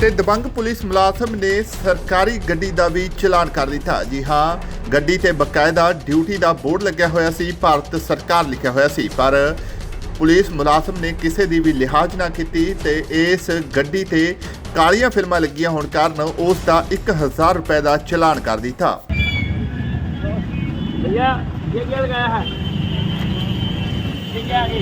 ਤੇ ਦਬੰਗ ਪੁਲਿਸ ਮੁਲਾਜ਼ਮ ਨੇ ਸਰਕਾਰੀ ਗੱਡੀ ਦਾ ਵੀ ਚਲਾਨ ਕਰ ਦਿੱਤਾ। ਜੀ ਹਾਂ ਗੱਡੀ ਤੇ ਬਕਾਇਦਾ ਡਿਊਟੀ ਦਾ ਬੋਰਡ ਲੱਗਿਆ ਹੋਇਆ ਸੀ ਭਾਰਤ ਸਰਕਾਰ ਲਿਖਿਆ ਹੋਇਆ ਸੀ ਪਰ ਪੁਲਿਸ ਮੁਲਾਜ਼ਮ ਨੇ ਕਿਸੇ ਦੀ ਵੀ ਲਿਹਾਜ਼ ਨਾ ਕੀਤੀ ਤੇ ਇਸ ਗੱਡੀ ਤੇ ਕਾਲੀਆਂ ਫਿਲਮਾਂ ਲੱਗੀਆਂ ਹੋਣ ਕਾਰਨ ਉਸ ਦਾ 1000 ਰੁਪਏ ਦਾ ਚਲਾਨ ਕਰ ਦਿੱਤਾ भैया ये क्या लगाया है ये क्या है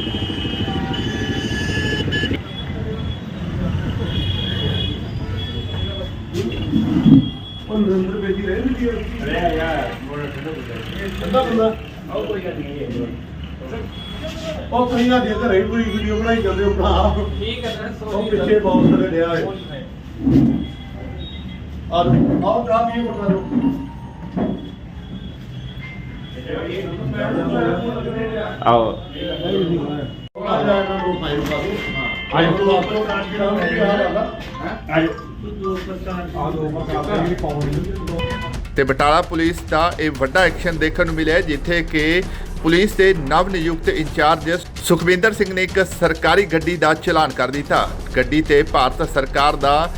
ਉਹ ਨਰਿੰਦਰ ਬੇਦੀ ਰਹਿ ਨਹੀਂ ਗਿਆ ਰਹਿ ਯਾਰ ਮੋੜਾ ਠੰਡਾ ਬੰਦਾ ਠੰਡਾ ਬੰਦਾ ਆਓ ਕੋਈ ਗੱਲ ਨਹੀਂ ਉਹ ਤੁਸੀਂ ਨਾ ਦੇ ਘਰੇ ਪੂਰੀ ਵੀਡੀਓ ਬਣਾਈ ਜਾਂਦੇ ਹੋ ਭਰਾ। ਠੀਕ ਹੈ ਸਰ ਉਹ ਪਿੱਛੇ ਬਹੁਤ ਸਾਰੇ ਡਿਆ ਹੈ। ਆ ਲਓ। ਆਓ। ਭਰਾ ਵੀ ਬਟਾ ਦਿਓ। ਆਓ ਆਓ ਆਓ ਆਓ ਆਓ ਫਾਈਲ ਤੇ ਬਟਾਲਾ ਪੁਲਿਸ ਦਾ ਇਹ ਵੱਡਾ ਐਕਸ਼ਨ ਦੇਖਣ ਨੂੰ ਮਿਲਿਆ ਜਿੱਥੇ ਕਿ ਪੁਲਿਸ ਦੇ ਨਵ ਨਿਯੁਕਤ ਇੰਚਾਰਜ ਸੁਖਵਿੰਦਰ ਸਿੰਘ ਨੇ ਇੱਕ ਸਰਕਾਰੀ ਗੱਡੀ ਦਾ ਚਲਾਨ ਕਰ ਦਿੱਤਾ। ਗੱਡੀ ਤੇ ਭਾਰਤ ਸਰਕਾਰ ਦਾ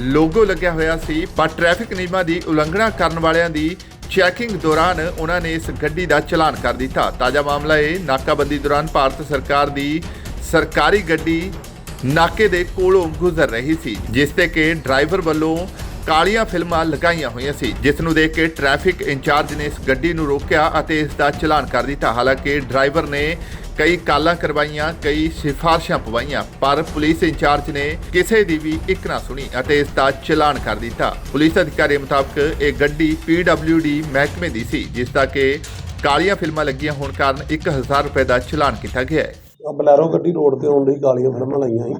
ਲੋਗੋ ਲੱਗਿਆ ਹੋਇਆ ਸੀ, ਪਰ ਟ੍ਰੈਫਿਕ ਨਿਯਮਾਂ ਦੀ ਉਲੰਘਣਾ ਕਰਨ ਵਾਲਿਆਂ ਦੀ ਚੈਕਿੰਗ ਦੌਰਾਨ ਉਹਨਾਂ ਨੇ ਇਸ ਗੱਡੀ ਦਾ ਚਲਾਨ ਕਰ ਦਿੱਤਾ। ਤਾਜ਼ਾ ਮਾਮਲਾ ਇਹ ਨਾਕਾਬੰਦੀ ਦੌਰਾਨ ਭਾਰਤ ਸਰਕਾਰ ਦੀ ਸਰਕਾਰੀ ਗੱਡੀ ਨਾਕੇ ਦੇ ਕੋਲੋਂ ਗੁਜ਼ਰ ਰਹੀ ਸੀ, ਜਿਸ ਤੇ ਕਿ ਡਰਾਈਵਰ ਵੱਲੋਂ ਕਾਲੀਆਂ ਫਿਲਮਾਂ ਲਗਾਈਆਂ ਹੋਈਆਂ ਸੀ, ਜਿਸ ਨੂੰ ਦੇਖ ਕੇ ਟ੍ਰੈਫਿਕ ਇੰਚਾਰਜ ਨੇ ਇਸ ਗੱਡੀ ਨੂੰ ਰੋਕਿਆ ਅਤੇ ਇਸ ਦਾ ਚਲਾਨ ਕਰ ਦਿੱਤਾ। ਹਾਲਾਂਕਿ ਡਰਾਈਵਰ ਨੇ ਕਈ ਕਾਲਾਂ ਕਰਵਾਈਆਂ, ਕਈ ਸਿਫਾਰਸ਼ਾਂ ਪਵਾਈਆਂ, ਪਰ ਪੁਲਿਸ ਇੰਚਾਰਜ ਨੇ ਕਿਸੇ ਦੀ ਵੀ ਇੱਕ ਨਾ ਸੁਣੀ ਅਤੇ ਇਸ ਦਾ ਚਲਾਨ ਕਰ ਦਿੱਤਾ। ਪੁਲਿਸ ਅਧਿਕਾਰੀ ਮੁਤਾਬਕ ਇਹ ਗੱਡੀ PWD ਮਹਿਕਮੇ ਦੀ ਸੀ, ਜਿਸ ਦਾ ਕਿ ਕਾਲੀਆਂ ਫਿਲਮਾਂ ਲੱਗੀਆਂ ਹੋਣ ਕਾਰਨ 1000 ਰੁਪਏ ਦਾ ਚਲਾਨ ਕੀਤਾ ਗਿਆ ਹੈ। ਆ ਬਲੈਰੋ ਗੱਡੀ ਰੋਡ ਤੇ ਆਉਣ ਲਈ ਕਾਲੀਆਂ ਫਿਲਮਾਂ ਲਾਈਆਂ ਸੀ।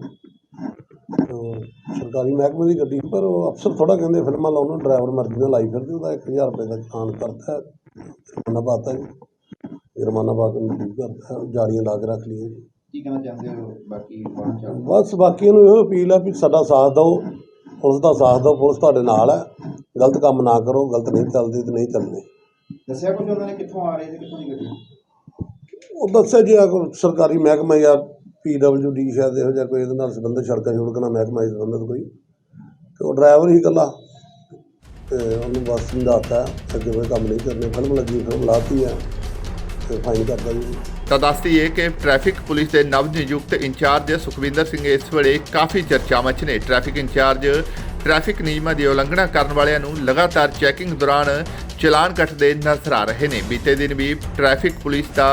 ਸਰਕਾਰੀ ਮਹਿਕਮੇ ਦੀ ਗੱਡੀ ਪਰ ਉਹ ਅਫਸਰ ਥੋੜਾ ਕਹਿੰਦੇ ਫਿਲਮਾਂ ਲਾਉਣ ਨੂੰ ਡਰਾਈਵਰ ਮਰਜ਼ੀ ਨਾਲ ਲਾਈ ਫਿਰਦੇ ਉਹਦਾ 1000 ਰੁਪਏ ਦਾ ਚਲਾਨ ਕਰਤਾ। ਹੈ ਜੁਰਮਾਨਾ ਪਾਤਾ ਜੀ। ਜੁਰਮਾਨਾ ਪਾ ਕੇ ਕਰਤਾ ਹੈ, ਜਾਲੀਆਂ ਲਾ ਕੇ ਰੱਖ ਲਈਆਂ ਜੀ। ਕੀ ਕਹਿਣਾ ਚਾਹੁੰਦੇ ਹੋ? ਬਾਕੀ ਬਸ ਬਾਕੀਆਂ ਨੂੰ ਇਹੋ ਅਪੀਲ ਆ ਵੀ ਸਾਡਾ ਸਾਥ ਦਿਓ ਪੁਲਿਸ ਦਾ ਸਾਥ ਦਿਓ ਪੁਲਿਸ ਤੁਹਾਡੇ ਨਾਲ ਹੈ ਗਲਤ ਕੰਮ ਨਾ ਕਰੋ ਗਲਤ ਨਹੀਂ ਚੱਲਦੀ ਤੇ ਨਹੀਂ ਚੱਲਦੇ ਦੱਸਿਆ ਕੁਝ ਉਹਨਾਂ ਨੇ ਕਿੱਥੋਂ ਆ ਰਹੇ ਤੇ ਕਿੱਥੋਂ ਦੀ ਗੱਡੀ? ਉਹ ਦੱਸਿਆ ਜੀ ਆ ਕੋਈ ਸਰਕਾਰੀ ਮਹਿਕਮਾ ਜਾਂ ਡੀ ਸ਼ਾਇਦ ਇਹੋ ਜਿਹਾ ਕੋਈ ਇਹਦੇ ਨਾਲ ਸੰਬੰਧਿਤ ਸੜਕਾਂ ਸੜਕਾਂ ਨਾਲ ਮਹਿਕਮਾ ਨਾਲ ਸੰਬੰਧਿਤ ਕੋਈ। ਤੇ ਉਹ ਡਰਾਈਵਰ ਹੀ ਇਕੱਲਾ। ਤੇ ਉਹਨੂੰ ਬਸ ਸਮਝਾਤਾ ਅੱਗੇ ਕੋਈ ਕੰਮ ਨਹੀਂ ਕਰਨੇ। ਫਿਲਮ ਲੱਗੀ, ਫਿਲਮ ਲਾਤੀ ਹੈ ਤੇ ਫਾਈਨ ਕਰਦਾ ਜੀ। ਤਾਂ ਦੱਸਦੀ ਹੈ ਕਿ ਟ੍ਰੈਫਿਕ ਪੁਲਿਸ ਦੇ ਨਵ ਨਿਯੁਕਤ ਇੰਚਾਰਜ ਸੁਖਵਿੰਦਰ ਸਿੰਘ ਇਸ ਵੇਲੇ ਕਾਫੀ ਚਰਚਾਵਾਂ 'ਚ ਨੇ। ਟ੍ਰੈਫਿਕ ਇੰਚਾਰਜ ਟ੍ਰੈਫਿਕ ਨਿਯਮਾਂ ਦੀ ਉਲੰਘਣਾ ਕਰਨ ਵਾਲਿਆਂ ਨੂੰ ਲਗਾਤਾਰ ਚੈਕਿੰਗ ਦੌਰਾਨ ਚਲਾਨ ਕੱਟਦੇ ਨਜ਼ਰ ਆ ਰਹੇ ਨੇ। ਬੀਤੇ ਦਿਨ ਵੀ ਟ੍ਰੈਫਿਕ ਪੁਲਿਸ ਦਾ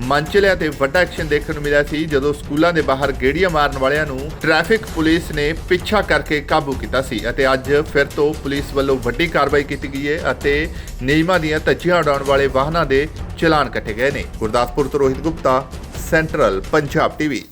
ਮੰਚਲਿਆ ਤੇ ਵੱਡਾ ਐਕਸ਼ਨ ਦੇਖਣ ਨੂੰ ਮਿਲਿਆ ਸੀ, ਜਦੋਂ ਸਕੂਲਾਂ ਦੇ ਬਾਹਰ ਗੇੜੀਆਂ ਮਾਰਨ ਵਾਲਿਆਂ ਨੂੰ ਟ੍ਰੈਫਿਕ ਪੁਲਿਸ ਨੇ ਪਿੱਛਾ ਕਰਕੇ ਕਾਬੂ ਕੀਤਾ ਸੀ ਅਤੇ ਅੱਜ ਫਿਰ ਤੋਂ ਪੁਲਿਸ ਵੱਲੋਂ ਵੱਡੀ ਕਾਰਵਾਈ ਕੀਤੀ ਗਈ ਹੈ ਅਤੇ ਨਿਯਮਾਂ ਦੀਆਂ ਧੱਜੀਆਂ ਉਡਾਉਣ ਵਾਲੇ ਵਾਹਨਾਂ ਦੇ ਚਲਾਨ ਕੱਟੇ ਗਏ ਨੇ। ਗੁਰਦਾਸਪੁਰ ਤੋਂ ਰੋਹਿਤ ਗੁਪਤਾ ਸੈਂਟਰਲ ਪੰਜਾਬ ਟੀਵੀ